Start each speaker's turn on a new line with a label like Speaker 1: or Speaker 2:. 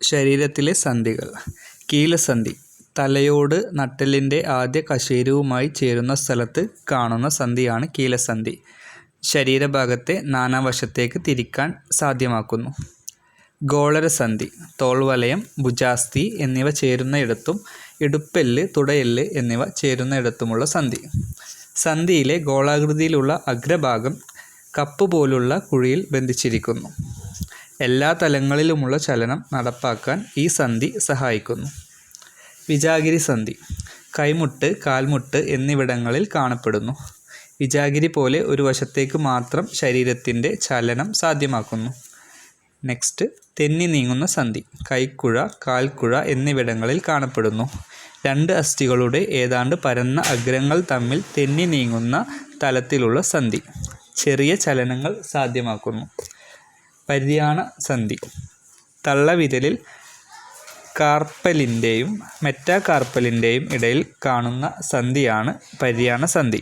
Speaker 1: ശരീരത്തിലെ സന്ധികൾ. കീലസന്ധി. തലയോട് നട്ടെല്ലിന്റെ ആദ്യ കശേരുവുമായി ചേരുന്ന സ്ഥലത്ത് കാണുന്ന സന്ധിയാണ് കീലസന്ധി. ശരീരഭാഗത്തെ നാനാവശത്തേക്ക് തിരിക്കാൻ സാധ്യമാക്കുന്നു. ഗോളരസന്ധി തോൾവലയം ഭുജാസ്ഥി എന്നിവ ചേരുന്നയിടത്തും ഇടുപ്പെല്ല് തുടയെല്ല് എന്നിവ ചേരുന്നയിടത്തുമുള്ള സന്ധി. സന്ധിയിലെ ഗോളാകൃതിയിലുള്ള അഗ്രഭാഗം കപ്പ് പോലുള്ള കുഴിയിൽ ബന്ധിച്ചിരിക്കുന്നു. എല്ലാ തലങ്ങളിലുമുള്ള ചലനം നടപ്പാക്കാൻ ഈ സന്ധി സഹായിക്കുന്നു. വിജാഗിരി സന്ധി. കൈമുട്ട് കാൽമുട്ട് എന്നിവിടങ്ങളിൽ കാണപ്പെടുന്നു. വിജാഗിരി പോലെ ഒരു വശത്തേക്ക് മാത്രം ശരീരത്തിന്റെ ചലനം സാധ്യമാക്കുന്നു. നെക്സ്റ്റ് തെന്നി നീങ്ങുന്ന സന്ധി. കൈക്കുഴ കാൽക്കുഴ എന്നിവിടങ്ങളിൽ കാണപ്പെടുന്നു. രണ്ട് അസ്ഥികളുടെ ഏതാണ്ട് പരന്ന അഗ്രങ്ങൾ തമ്മിൽ തെന്നി നീങ്ങുന്ന തലത്തിലുള്ള സന്ധി. ചെറിയ ചലനങ്ങൾ സാധ്യമാക്കുന്നു. പര്യാണ സന്ധി. തള്ളവിരലിൽ കാർപ്പലിന്റെയും മെറ്റാകാർപ്പലിന്റെയും ഇടയിൽ കാണുന്ന സന്ധിയാണ് പര്യാണ സന്ധി.